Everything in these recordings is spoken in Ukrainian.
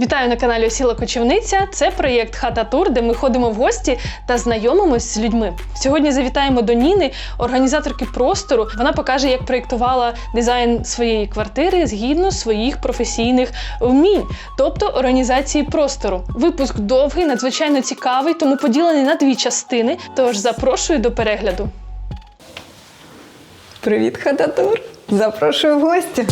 Вітаю на каналі Осіла Кочівниця. Це проєкт Хата Тур, де ми ходимо в гості та знайомимось з людьми. Сьогодні завітаємо до Ніни, організаторки простору. Вона покаже, як проєктувала дизайн своєї квартири згідно своїх професійних вмінь, тобто організації простору. Випуск довгий, надзвичайно цікавий, тому поділений на дві частини. Тож запрошую до перегляду. Привіт, хататур! Запрошую в гості.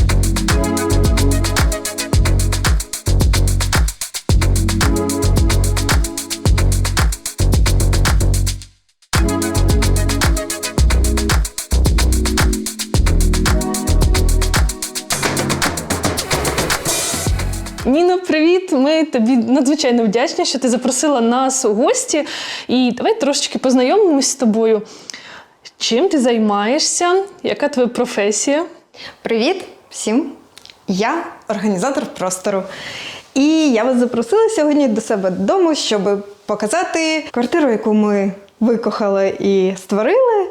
Ми тобі надзвичайно вдячні, що ти запросила нас у гості. І давай трошечки познайомимось з тобою. Чим ти займаєшся? Яка твоя професія? Привіт всім! Я організатор простору. І я вас запросила сьогодні до себе додому, щоб показати квартиру, яку ми викохали і створили.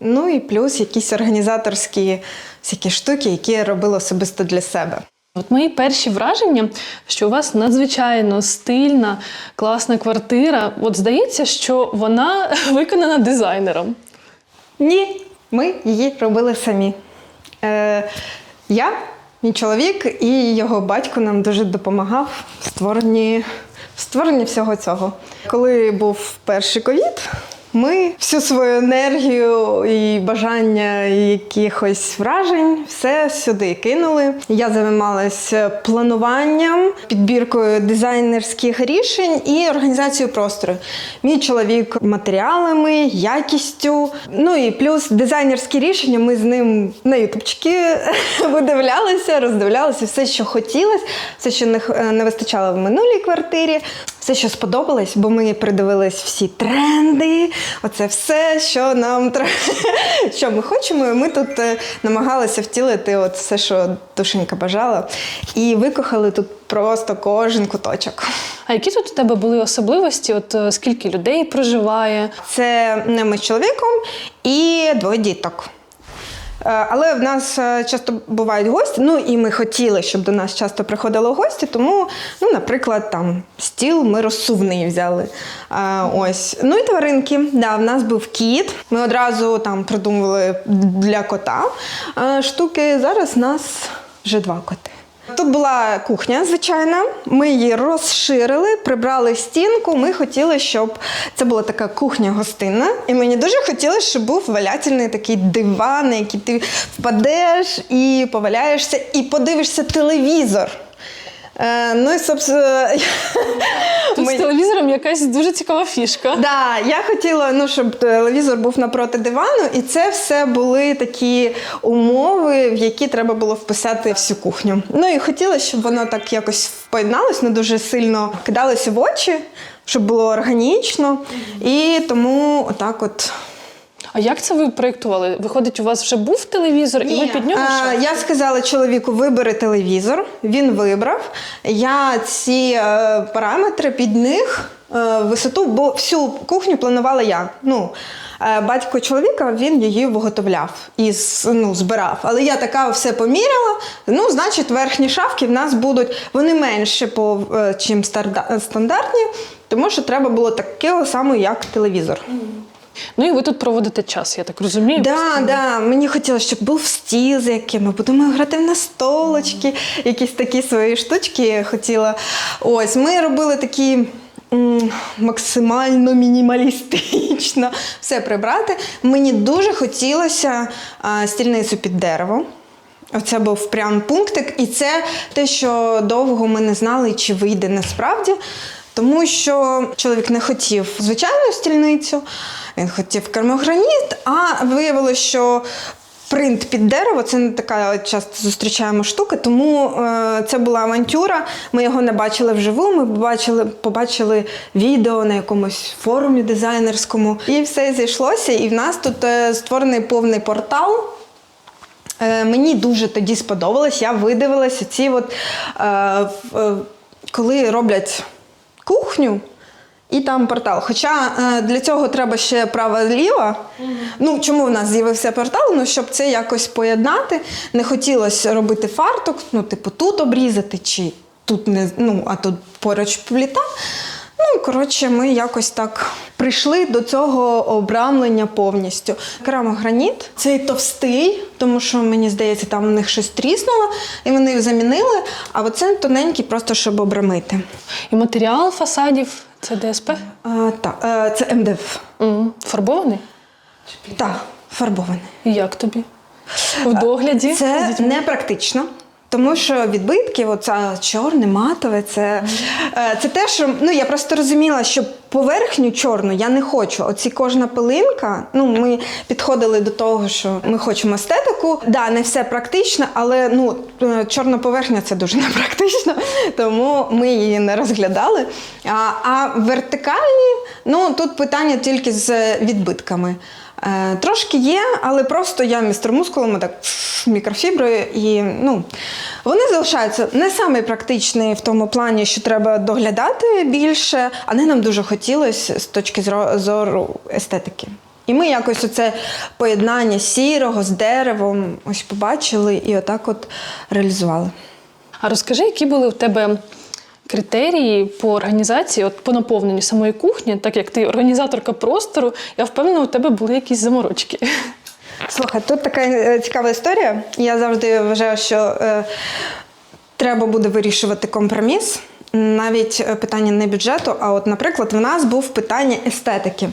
Ну і плюс якісь організаторські всякі штуки, які я робила особисто для себе. От мої перші враження, що у вас надзвичайно стильна, класна квартира. От здається, що вона виконана дизайнером. Ні, ми її робили самі. Е, я, мій чоловік і його батько нам дуже допомагав в створенні, в створенні всього цього. Коли був перший ковід, ми всю свою енергію і бажання якихось вражень все сюди кинули. Я займалася плануванням, підбіркою дизайнерських рішень і організацією простору. Мій чоловік матеріалами, якістю. Ну і плюс дизайнерські рішення. Ми з ним на ютубчики видивлялися, роздивлялися все, що хотілося, все, що не, вистачало в минулій квартирі. Все, що сподобалось, бо ми придивились всі тренди, оце все, що нам треба, що ми хочемо. І ми тут е, намагалися втілити от все, що душенька бажала. І викохали тут просто кожен куточок. А які тут у тебе були особливості? От е, скільки людей проживає? Це не ми з чоловіком і двоє діток. Е, Але в нас е, часто бувають гості, ну і ми хотіли, щоб до нас часто приходили гості, тому, ну, наприклад, там стіл ми розсувний взяли. А, Ось. Ну і тваринки. Да, в нас був кіт. Ми одразу там придумували для кота е, штуки. Зараз нас вже два коти. Тут була кухня, звичайна. Ми її розширили, прибрали стінку. Ми хотіли, щоб це була така кухня-гостинна. І мені дуже хотілося, щоб був валятельний такий диван, на який ти впадеш і поваляєшся, і подивишся телевізор. Е, ну і собственно, Тут з телевізором якась дуже цікава фішка. Да, я хотіла, ну, щоб телевізор був напроти дивану, і це все були такі умови, в які треба було вписати всю кухню. Ну і хотіла, щоб воно так якось впоєдналось, не дуже сильно кидалося в очі, щоб було органічно. І тому отак от. А як це ви проєктували? Виходить, у вас вже був телевізор, і ви під нього А, я сказала чоловіку, вибери телевізор. Він вибрав. Я ці е, параметри під них, е, висоту, бо всю кухню планувала я. Ну, е, батько чоловіка він її виготовляв і з- ну, збирав. Але я така все поміряла. Ну, значить, верхні шафки в нас будуть вони менше, по, е, чим старда- стандартні, тому що треба було такого самого, як телевізор. Ну і ви тут проводите час, я так розумію. Да, да. Мені хотілося, щоб був стіл, за яким ми будемо грати на столочки, якісь такі свої штучки я хотіла. Ось, ми робили такі. Максимально мінімалістично все прибрати. Мені дуже хотілося а, стільницю під дерево. Оце був прям пунктик, і це те, що довго ми не знали, чи вийде насправді. Тому що чоловік не хотів звичайну стільницю, він хотів кермограніт, а виявилося, що принт під дерево це не така часто зустрічаємо штука, тому е, це була авантюра. Ми його не бачили вживу, ми побачили, побачили відео на якомусь форумі дизайнерському. І все зійшлося. І в нас тут е, створений повний портал. Е, Мені дуже тоді сподобалось. Я видивилася ці от, е, е, коли роблять кухню. І там портал. Хоча е, для цього треба ще право-ліво. Ну, чому в нас з'явився портал? Ну, щоб це якось поєднати. Не хотілося робити фартук, ну, типу, тут обрізати чи тут не ну, а тут поруч пліта. Ну, коротше, ми якось так прийшли до цього обрамлення повністю. Керамограніт цей товстий, тому що мені здається, там у них щось тріснуло, і вони його замінили. А оце тоненький, просто щоб обрамити. І матеріал фасадів це ДСП? А, так, е, це МДФ. Фарбований? Так, фарбований. І як тобі? В догляді? Це дітьми? Тому що відбитки, оця чорне, матове, це, е, це те, що ну я просто розуміла, що поверхню чорну я не хочу. Оці кожна пилинка. Ну, ми підходили до того, що ми хочемо естетику. Да, не все практично, але ну е, чорна поверхня це дуже непрактично, тому ми її не розглядали. А, а вертикальні, ну тут питання тільки з відбитками. Е, Трошки є, але просто я містер-мускулами так мікрофіброю, і ну, вони залишаються не саме практичні в тому плані, що треба доглядати більше, але нам дуже хотілося з точки зору естетики. І ми якось оце поєднання сірого з деревом ось побачили і отак от реалізували. А розкажи, які були у тебе критерії по організації, от по наповненню самої кухні, так як ти організаторка простору, я впевнена, у тебе були якісь заморочки. Слухай, тут така е, цікава історія. Я завжди вважаю, що е, треба буде вирішувати компроміс. Навіть е, питання не бюджету, а от, наприклад, в нас був питання естетики.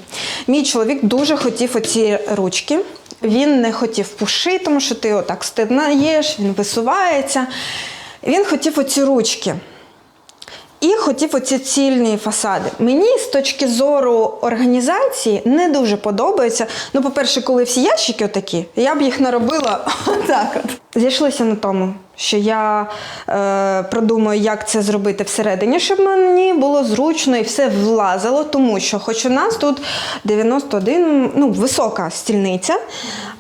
Мій чоловік дуже хотів оці ручки. Він не хотів пуши, тому що ти отак стиднаєш, він висувається. Він хотів оці ручки. І хотів оці цільні фасади. Мені з точки зору організації не дуже подобається. Ну, по-перше, коли всі ящики отакі, я б їх наробила отак. От. Зійшлися на тому, що я е, продумаю, як це зробити всередині, щоб мені було зручно і все влазило, тому що, хоч у нас тут 91, ну, висока стільниця,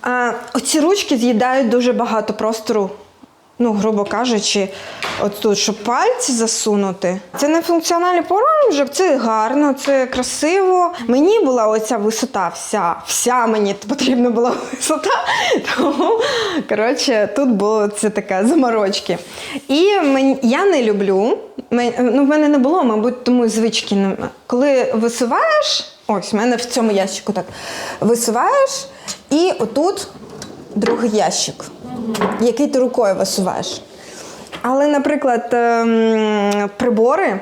а оці ручки з'їдають дуже багато простору ну, грубо кажучи, от тут, щоб пальці засунути. Це не функціональний проміжок, це гарно, це красиво. Мені була оця висота вся, вся мені потрібна була висота. Тому, коротше, тут було це таке заморочки. І мені, я не люблю, мен- ну, в мене не було, мабуть, тому звички. Коли висуваєш, ось в мене в цьому ящику так, висуваєш, і отут другий ящик, який ти рукою висуваєш. Але, наприклад, ем, прибори.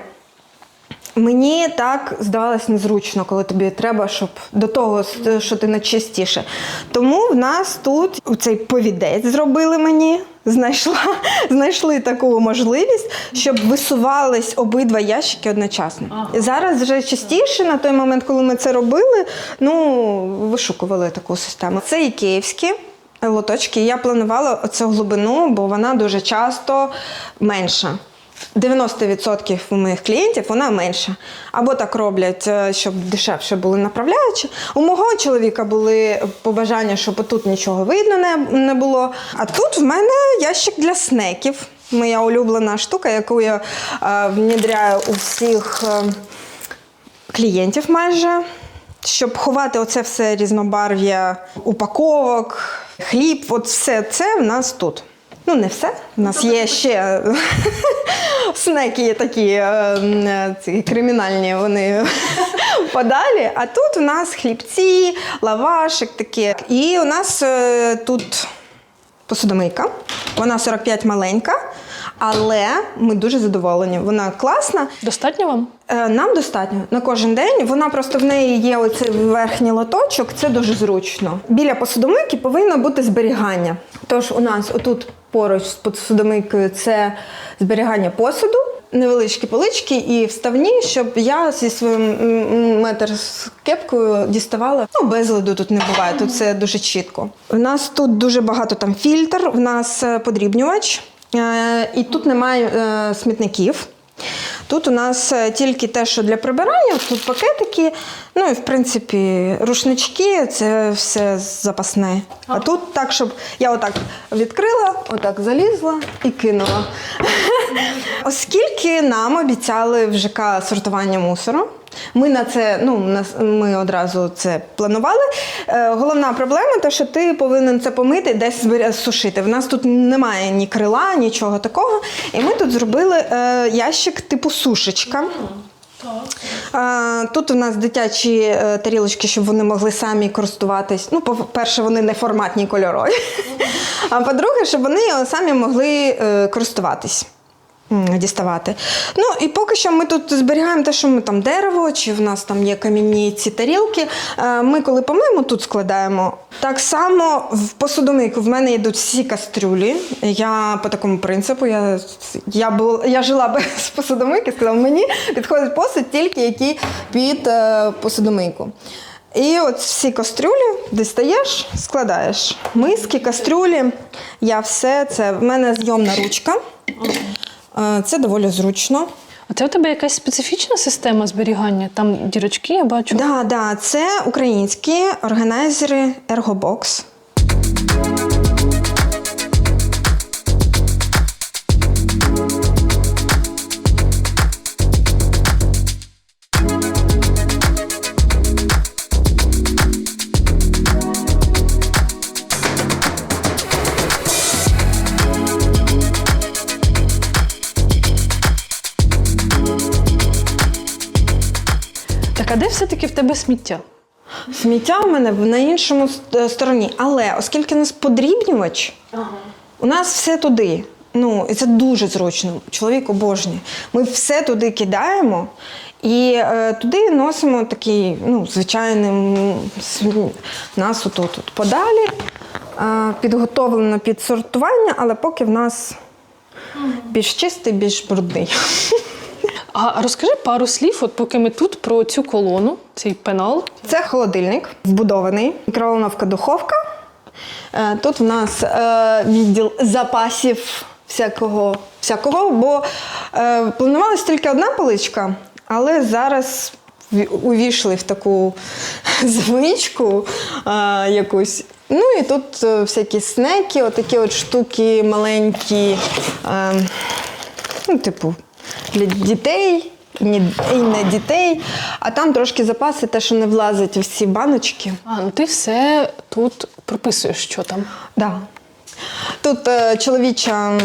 Мені так здавалось незручно, коли тобі треба, щоб до того, що ти найчистіше. Тому в нас тут цей повідець зробили мені. Знайшла, знайшли таку можливість, щоб висувались обидва ящики одночасно. І зараз вже частіше, на той момент, коли ми це робили, ну вишукували таку систему. Це і київські лоточки. Я планувала оцю глибину, бо вона дуже часто менша. 90% у моїх клієнтів вона менша. Або так роблять, е, щоб дешевше були направляючі. У мого чоловіка були побажання, щоб тут нічого видно не, не було. А тут в мене ящик для снеків. Моя улюблена штука, яку я е, внідряю у всіх е, клієнтів майже. Щоб ховати оце все різнобарв'я упаковок, хліб, от все це в нас тут. Ну, не все. У нас є ще снеки такі е, ці кримінальні, вони подалі. А тут у нас хлібці, лавашик таке. І у нас е, тут посудомийка. Вона 45 маленька, але ми дуже задоволені. Вона класна. Достатньо вам? Е, Нам достатньо на кожен день. Вона просто в неї є оцей верхній лоточок, це дуже зручно. Біля посудомийки повинно бути зберігання. Тож у нас отут поруч з посудомийкою це зберігання посуду, невеличкі полички і вставні, щоб я зі своїм метр з кепкою діставала. Ну, безладу тут не буває, тут це дуже чітко. У нас тут дуже багато там фільтр, в нас е, подрібнювач, і тут немає е, смітників. Тут у нас е, тільки те, що для прибирання, тут пакетики, ну і в принципі рушнички, це все запасне. А тут так, щоб я отак відкрила, отак залізла і кинула. Оскільки нам обіцяли в ЖК сортування мусору, Ми на це, ну, ми одразу це планували. Е, головна проблема те, що ти повинен це помити, десь сушити. В нас тут немає ні крила, нічого такого. І ми тут зробили е, ящик типу сушечка. Е, Тут у нас дитячі е, тарілочки, щоб вони могли самі користуватись. Ну, по-перше, вони не форматні кольорові. А по-друге, щоб вони самі могли е, користуватись. Діставати. Ну і поки що ми тут зберігаємо те, що ми там дерево, чи в нас там є камінні ці тарілки. Е, Ми, коли помиємо, тут складаємо. Так само в посудомийку в мене йдуть всі кастрюлі. Я по такому принципу. Я, я, бу- я жила без посудомийки, сказала, мені підходить посуд тільки який під е, посудомийку. І от всі кастрюлі дістаєш, складаєш. Миски, кастрюлі. Я все це. В мене зйомна ручка. Е, Це доволі зручно. А це у тебе якась специфічна система зберігання? Там дірочки, я бачу. Да, да, це українські органайзери Ergobox. Де все-таки в тебе сміття? Сміття у мене на іншому стороні. Але оскільки у нас подрібнювач, у нас все туди. Ну, і це дуже зручно. Чоловік обожнює. Ми все туди кидаємо і е, туди носимо такий, ну, звичайний нас отут от подалі. Е, підготовлено під сортування, але поки в нас більш чистий, більш брудний. А розкажи пару слів, от поки ми тут, про цю колону, цей пенал. Це холодильник вбудований, мікроволновка духовка. Е, Тут в нас е, відділ запасів всякого, всякого бо е, планувалась тільки одна поличка, але зараз увійшли в таку звичку якусь. Ну і тут всякі снеки, отакі от штуки маленькі, ну, типу, для дітей. Ні, і не дітей, а там трошки запаси, те, що не влазить у всі баночки. А, ну ти все тут прописуєш, що там. Да. Тут е, чоловіча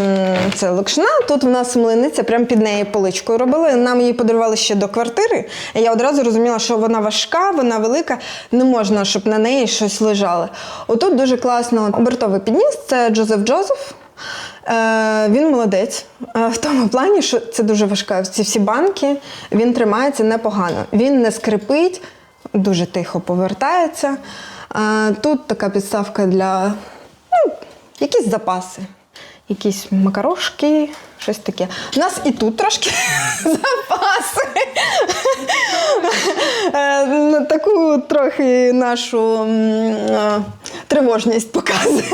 це локшина, тут в нас млиниця, прямо під неї поличкою робили. Нам її подарували ще до квартири. І я одразу розуміла, що вона важка, вона велика, не можна, щоб на неї щось лежало. Отут дуже класно обертовий підніс, це Джозеф Джозеф. Е, він молодець е, в тому плані, що це дуже важка. Ці всі банки він тримається непогано. Він не скрипить, дуже тихо повертається. Е, тут така підставка для ну, якісь запаси, якісь макарошки, щось таке. У нас і тут трошки запаси. Е, ну, Таку трохи нашу тривожність показує.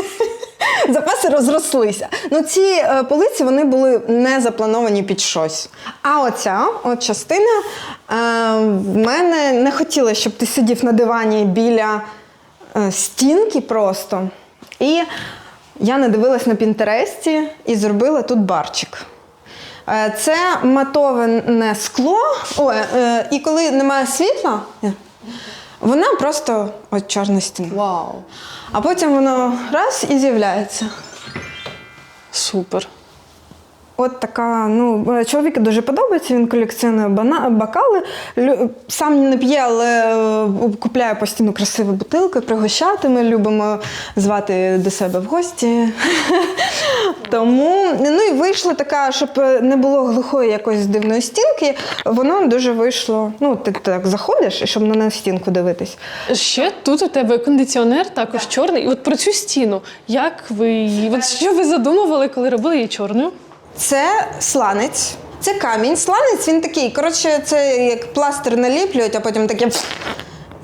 Запаси розрослися. Ну, ці е, полиці вони були не заплановані під щось. А оця от частина е, в мене не хотіла, щоб ти сидів на дивані біля е, стінки просто. І я надивилась на Пінтересті і зробила тут барчик. Е, Це матоване скло. Ой, е, і коли немає світла, е, вона просто от чорна стіна. Вау! А потім воно раз і з'являється. Супер. От така, ну, е, чоловіку дуже подобається, він колекціонує бана- бокали. Лю- Сам не п'є, але е, купляє постійно красиві бутилки, пригощати. Ми любимо звати до себе в гості. Тому ну і вийшла така, щоб не було глухої якоїсь дивної стінки. Воно дуже вийшло. Ну, ти так заходиш, і щоб на стінку дивитись. Ще тут у тебе кондиціонер також чорний. І от про цю стіну. Як ви її? От що ви задумували, коли робили її чорною? Це сланець. Це камінь. Сланець він такий. Коротше, це як пластир наліплюють, а потім таке.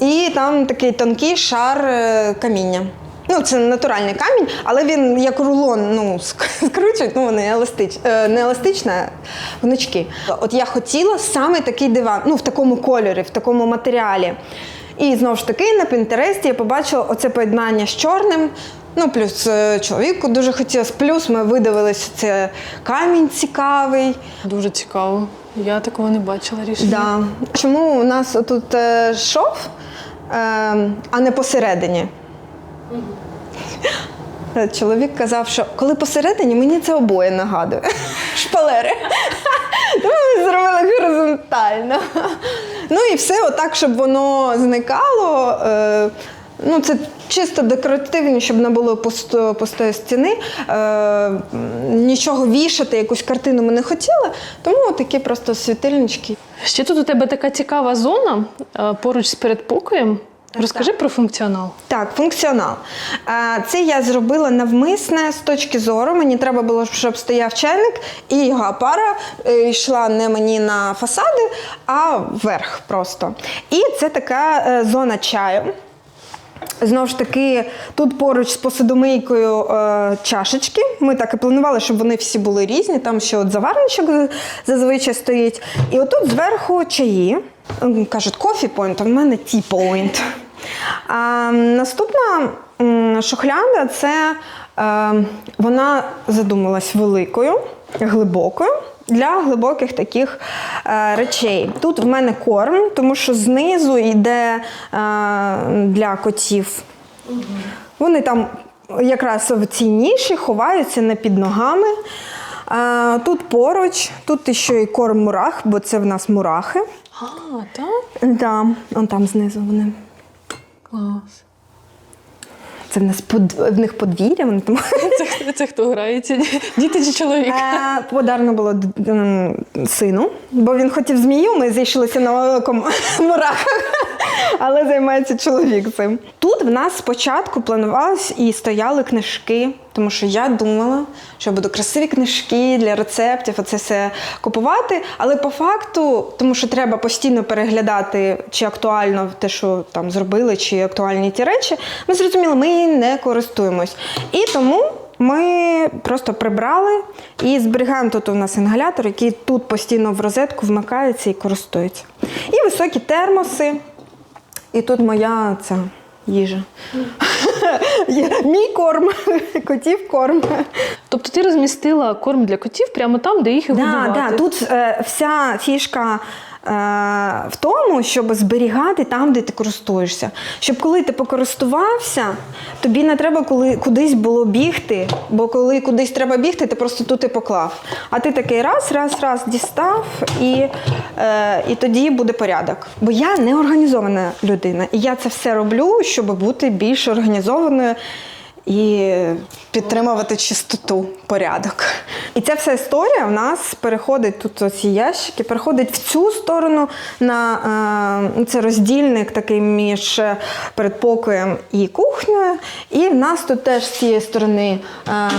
І там такий тонкий шар е, каміння. Ну, це натуральний камінь, але він як рулон ну, скручують, ну вони еластич, е, не еластичні, гнучки. От я хотіла саме такий диван, ну в такому кольорі, в такому матеріалі. І знову ж таки на Пінтересті я побачила оце поєднання з чорним. Ну, плюс е, чоловіку дуже хотілося. Плюс ми видивилися, це камінь цікавий. Дуже цікаво. Я такого не бачила рішення. Да. Чому у нас тут е, шов, е, а не посередині? Чоловік казав, що коли посередині, мені це обоє нагадує. Шпалери. Тому ми зробили горизонтально. Ну і все отак, щоб воно зникало. Ну, це чисто декоративні, щоб не було пусто, пустої стіни. Е, нічого вішати, якусь картину ми не хотіли. Тому такі просто світильнички. Ще тут у тебе така цікава зона е, поруч з передпокоєм. Розкажи про функціонал. Так, функціонал. Е, Це я зробила навмисне з точки зору. Мені треба було, щоб стояв чайник, і його пара е, йшла не мені на фасади, а вверх просто. І це така е, зона чаю. Знову ж таки, тут поруч з посудомийкою е, чашечки. Ми так і планували, щоб вони всі були різні. Там ще от заварничок зазвичай стоїть. І отут зверху чаї. Кажуть, кофі point, а в мене ті. А, наступна шухляда це е, вона задумалась великою, глибокою. Для глибоких таких е, речей. Тут в мене корм, тому що знизу йде е, для котів. Вони там якраз в цій ніші ховаються не під ногами. Е, тут поруч, тут ще й корм мурах, бо це в нас мурахи. А, так? Да, он там знизу вони. Клас. Це в нас под, в них подвір'я, вони там. Це, це хто грається? Діти чи чоловік? Е, Подарно було сину, бо він хотів змію, ми зійшлися на великому мурахах, але займається чоловік цим. Тут в нас спочатку планувалось і стояли книжки, тому що я думала, що буду красиві книжки для рецептів, оце все купувати. Але по факту, тому що треба постійно переглядати, чи актуально те, що там зробили, чи актуальні ті речі, ми зрозуміли, ми не користуємось. І тому. Ми просто прибрали і зберігаємо тут у нас інгалятор, який тут постійно в розетку вмикається і користується. І високі термоси. І тут моя ця їжа. Мій корм, котів корм. Тобто ти розмістила корм для котів прямо там, де їх і Да, годувати? да, тут е, вся фішка е, в тому, щоб зберігати там, де ти користуєшся. Щоб коли ти покористувався, тобі не треба коли, кудись було бігти, бо коли кудись треба бігти, ти просто тут і поклав. А ти такий раз, раз, раз дістав, і, е, і тоді буде порядок. Бо я не організована людина, і я це все роблю, щоб бути більш організованою і підтримувати чистоту, порядок. І ця вся історія в нас переходить тут оці ящики, переходить в цю сторону на е, це роздільник такий між передпокоєм і кухнею. І в нас тут теж з цієї сторони. Е,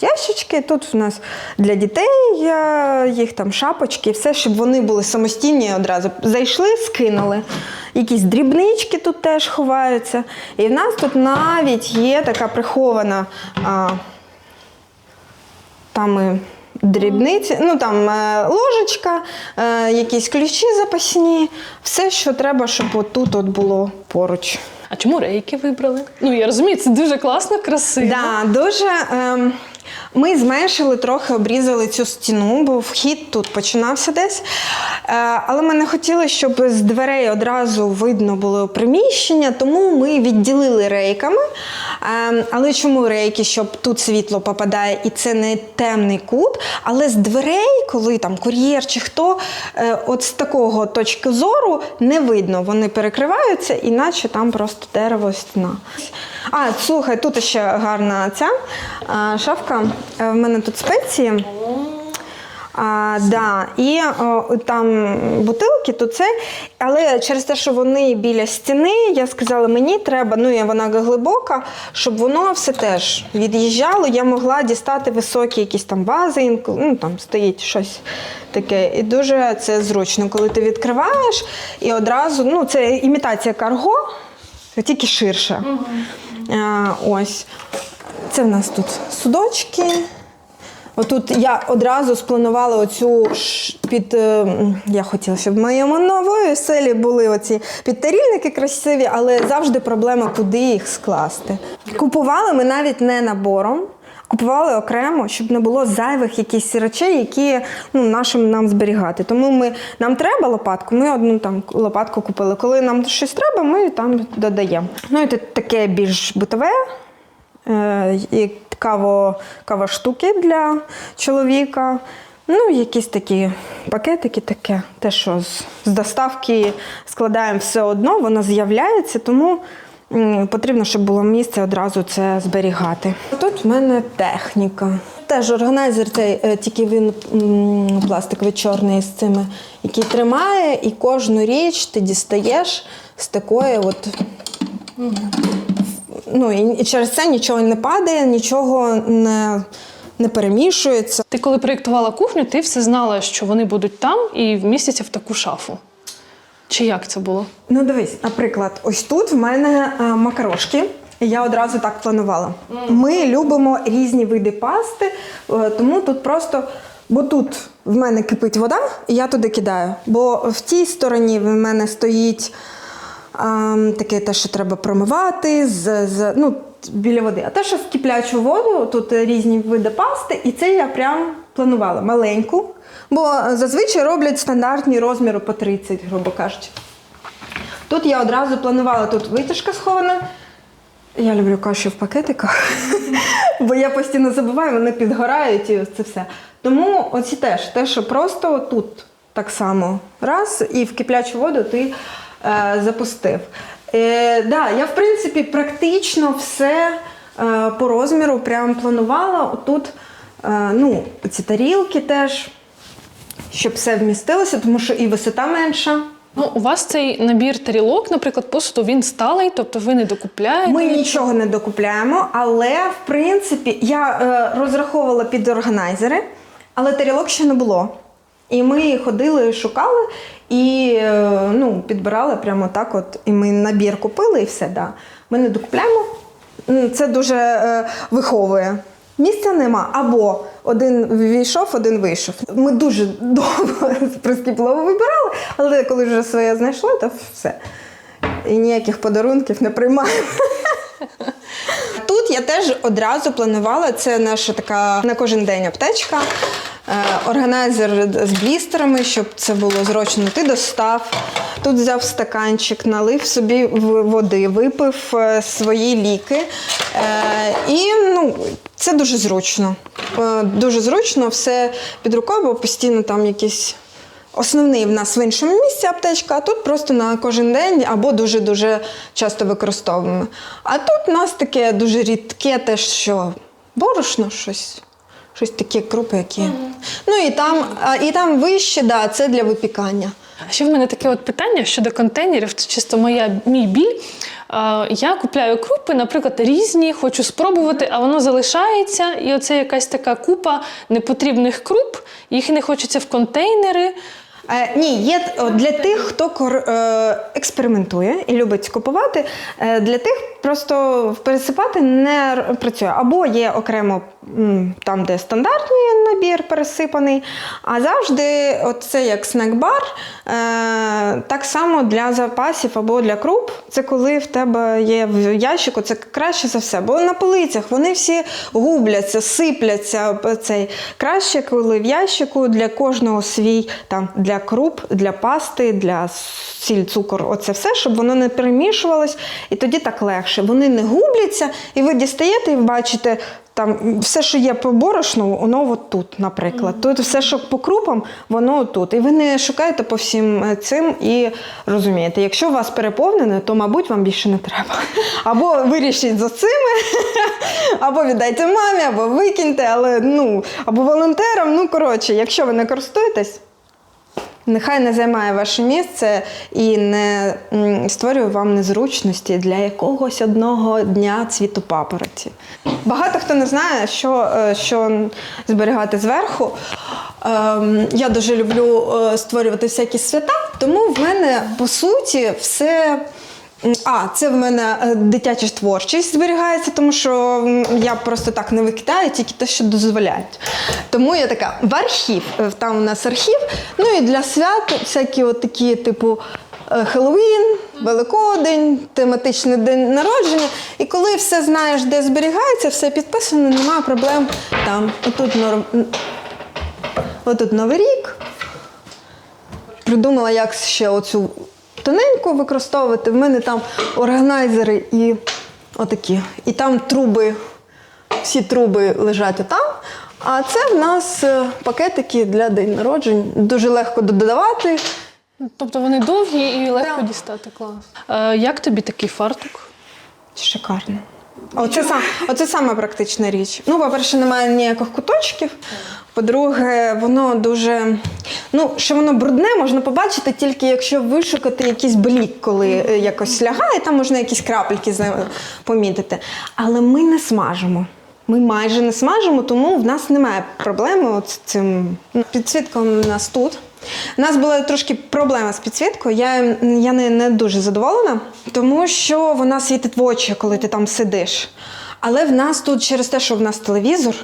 Ящички, тут в нас для дітей е, їх там шапочки, все, щоб вони були самостійні одразу. Зайшли, скинули. Якісь дрібнички тут теж ховаються. І в нас тут навіть є така прихована а, там і дрібниці, ну там е, ложечка, е, якісь ключі запасні, все, що треба, щоб отут от було поруч. А чому рейки вибрали? Ну я розумію, це дуже класно, красиво. Да, дуже. ем, ми зменшили трохи, обрізали цю стіну, бо вхід тут починався десь. Е, але ми не хотіли, щоб з дверей одразу видно було приміщення, тому ми відділили рейками. Ем, але чому рейки? Щоб тут світло попадає, і це не темний кут. Але з дверей, коли там кур'єр чи хто, е, от з такого точки зору не видно. Вони перекриваються, іначе там просто дерево стіна. А, слухай, тут ще гарна ця шафка. Е, В мене тут спеції. А, да. І о, там бутилки, то це. Але через те, що вони біля стіни, я сказала, мені треба, ну і вона глибока, щоб воно все теж від'їжджало. Я могла дістати високі якісь там вази, ну там стоїть щось таке. І дуже це зручно, коли ти відкриваєш і одразу, ну це імітація карго, тільки ширше. А, ось. Це в нас тут судочки. Отут я одразу спланувала оцю під. е, Я хотіла, щоб в моєму нової селі були оці підтарільники красиві, але завжди проблема, куди їх скласти. Купували ми навіть не набором, купували окремо, щоб не було зайвих якихось речей, які ну, нашим нам зберігати. Тому ми, нам треба лопатку, ми одну там лопатку купили. Коли нам щось треба, ми там додаємо. Ну і таке більш битове. Е, і каво, кава штуки для чоловіка. Ну, якісь такі пакетики, таке, те, що з, з доставки складаємо все одно, воно з'являється, тому потрібно, щоб було місце одразу це зберігати. Тут в мене техніка. Теж органайзер цей, е, тільки він пластиковий чорний з цими, який тримає, і кожну річ ти дістаєш з такої от ну і через це нічого не падає, нічого не, не перемішується. Ти коли проєктувала кухню, ти все знала, що вони будуть там і вмістяться в таку шафу. Чи як це було? Ну, дивись, наприклад, ось тут в мене е, макарошки. і Я одразу так планувала. Ми любимо різні види пасти, е, тому тут просто. Бо тут в мене кипить вода, і я туди кидаю. Бо в тій стороні в мене стоїть а, таке те, що треба промивати з, з, ну, біля води. А те, що в киплячу воду, тут різні види пасти, і це я прям планувала маленьку. Бо зазвичай роблять стандартні розміри по 30, грубо кажучи. Тут я одразу планувала, тут витяжка схована. Я люблю каші в пакетиках, бо я постійно забуваю, вони підгорають і це все. Тому оці теж, те, що просто тут так само раз і в киплячу воду ти е, запустив. Е, да, я, в принципі, практично все е, по розміру прям планувала. Тут е, ну, ці тарілки теж, щоб все вмістилося, тому що і висота менша. Ну, у вас цей набір тарілок, наприклад, посуду, він сталий, тобто ви не докупляєте. Ми нічого не докупляємо, але в принципі я е, розраховувала під органайзери, але тарілок ще не було. І ми ходили, шукали і е, ну, підбирали прямо так. От, і ми набір купили і все. Да. Ми не докупляємо. Це дуже е, виховує. Місця нема. Або один війшов, один вийшов. Ми дуже довго прискіпливо вибирали, але коли вже своє знайшли, то все. І ніяких подарунків не приймаємо. Тут я теж одразу планувала, це наша така на кожен день аптечка. Е, Органайзер з блістерами, щоб це було зручно. Ти достав. Тут взяв стаканчик, налив собі води, випив е, свої ліки. Е, І ну, це дуже зручно. Е, Дуже зручно, все під рукою, бо постійно там якісь Основний в нас в іншому місці аптечка, а тут просто на кожен день або дуже-дуже часто використовуємо. А тут у нас таке дуже рідке, те, що борошно, щось, щось таке крупи, які. Ну і там, і там вище, да, це для випікання. Ще в мене таке от питання щодо контейнерів, це чисто моя, мій біль. Я купляю крупи, наприклад, різні, хочу спробувати, а воно залишається, і оце якась така купа непотрібних круп, їх не хочеться в контейнери. Е, ні, є для тих, хто е, експериментує і любить купувати. Е, для тих просто пересипати не працює. Або є окремо там, де стандартний набір пересипаний, а завжди це як снек-бар. Е, так само для запасів або для круп. Це коли в тебе є в ящику, це краще за все. Бо на полицях вони всі губляться, сипляться. Цей. Краще, коли в ящику для кожного свій там для круп, для пасти, для сіль, цукор, оце все, щоб воно не перемішувалось, і тоді так легше. Вони не губляться, і ви дістаєте і бачите. Там все, що є по борошну, воно от тут, наприклад. Тут все, що по крупам, воно тут. І ви не шукаєте по всім е, цим і розумієте, якщо у вас переповнене, то, мабуть, вам більше не треба. Або вирішіть за цими, або віддайте мамі, або викиньте, але ну, або волонтерам. Ну, коротше, якщо ви не користуєтесь, Нехай не займає ваше місце і не створює вам незручності для якогось одного дня цвіту папороті. Багато хто не знає, що, е, що зберігати зверху. Ем, Я дуже люблю е, створювати всякі свята, тому в мене по суті все. А, це в мене е, дитяча творчість зберігається, тому що я просто так не викидаю, тільки те, що дозволяють. Тому я така в архів. Е, Там у нас архів. Ну і для свят всякі от такі, типу. е, Хеллоуін, Великодень, тематичний день народження. І коли все знаєш, де зберігається, все підписано, немає проблем там. Отут, отут Новий рік. Придумала, як ще оцю тоненьку використовувати. В мене там органайзери і отакі. І там труби, всі труби лежать отам. А це в нас е, пакетики для день народжень. Дуже легко додавати. Тобто вони довгі і легко дістати клас. Е, як тобі такий фартук? Шикарно. Оце, сам, оце саме практична річ. Ну, по-перше, немає ніяких куточків. По-друге, воно дуже. Ну, що воно брудне, можна побачити тільки якщо вишукати якийсь блік, коли е, якось лягає, там можна якісь крапельки помітити. Але ми не смажимо. Ми майже не смажимо, тому в нас немає проблеми з цим ну, підсвітком у нас тут. У нас була трошки проблема з підсвіткою. Я, я не, не дуже задоволена, тому що вона світить в очі, коли ти там сидиш. Але в нас тут через те, що в нас телевізор,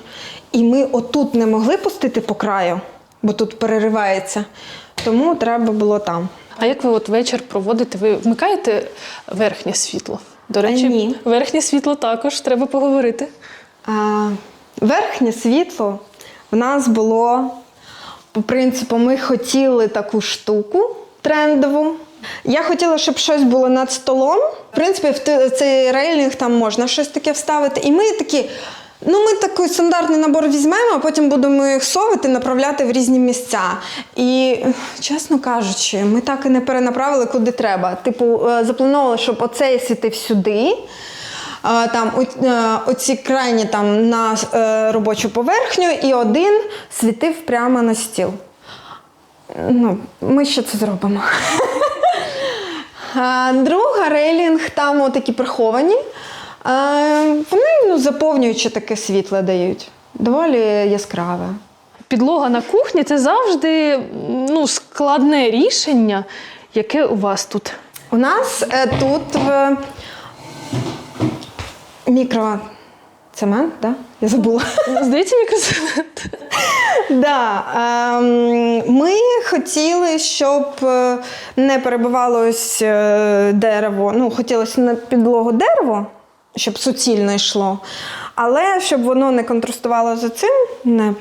і ми отут не могли пустити по краю, бо тут переривається. Тому треба було там. А як ви от вечір проводите? Ви вмикаєте верхнє світло? До речі, ні. верхнє світло також треба поговорити. А, верхнє світло в нас було принципу, ми хотіли таку штуку трендову. Я хотіла, щоб щось було над столом. В принципі, в цей рейлінг там можна щось таке вставити. І ми такі. Ну, ми такий стандартний набор візьмемо, а потім будемо їх совати, направляти в різні місця. І, чесно кажучи, ми так і не перенаправили куди треба. Типу, е, заплановували, щоб оцей світив сюди, там е, оці крайні там на е, робочу поверхню, і один світив прямо на стіл. Ну, ми ще це зробимо. Друга рейлінг, там такі приховані. Вони ну, заповнюючи таке світло дають. Доволі яскраве. Підлога на кухні це завжди ну, складне рішення. Яке у вас тут? У нас е, тут мікроцемент, да? Я забула. Здається, мікросемент. Да, ем, ми хотіли, щоб е, не перебивало ось е, дерево. Ну, хотілося на підлогу дерево, щоб суцільно йшло. Але щоб воно не контрастувало за цим, не,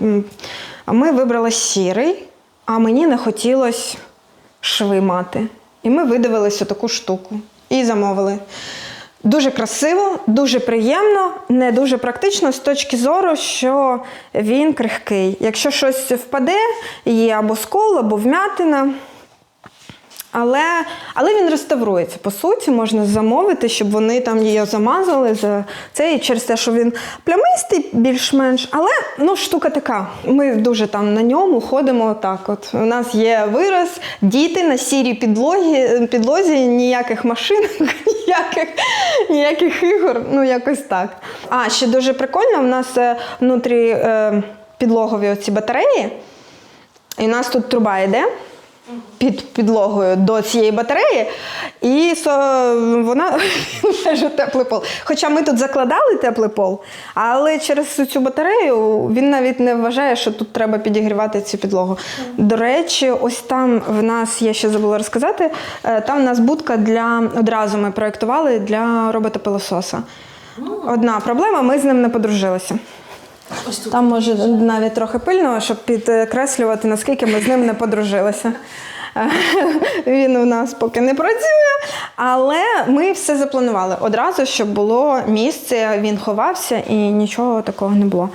ми вибрали сірий, а мені не хотілося шви мати. І ми видивились таку штуку і замовили. Дуже красиво, дуже приємно, не дуже практично з точки зору, що він крихкий. Якщо щось впаде, є або скол, або вмятина. Але, але він реставрується. По суті, можна замовити, щоб вони там її замазали за це і через те, що він плямистий більш-менш. Але ну, штука така. Ми дуже там на ньому ходимо. Так, от у нас є вираз, діти на сірій підлогі, підлозі, ніяких машин, ніяких, ніяких ігор. Ну, якось так. А ще дуже прикольно, у нас е, внутрі е, підлогові оці батареї. І у нас тут труба йде під підлогою до цієї батареї, і со, вона майже теплий пол. Хоча ми тут закладали теплий пол, але через цю батарею він навіть не вважає, що тут треба підігрівати цю підлогу. До речі, ось там в нас, я ще забула розказати, е, там в нас будка для одразу ми проєктували для робота-пилососа. Одна проблема, ми з ним не подружилися. Там може навіть трохи пильно, щоб підкреслювати, наскільки ми з ним не подружилися. Він у нас поки не працює, але ми все запланували одразу, щоб було місце, він ховався і нічого такого не було.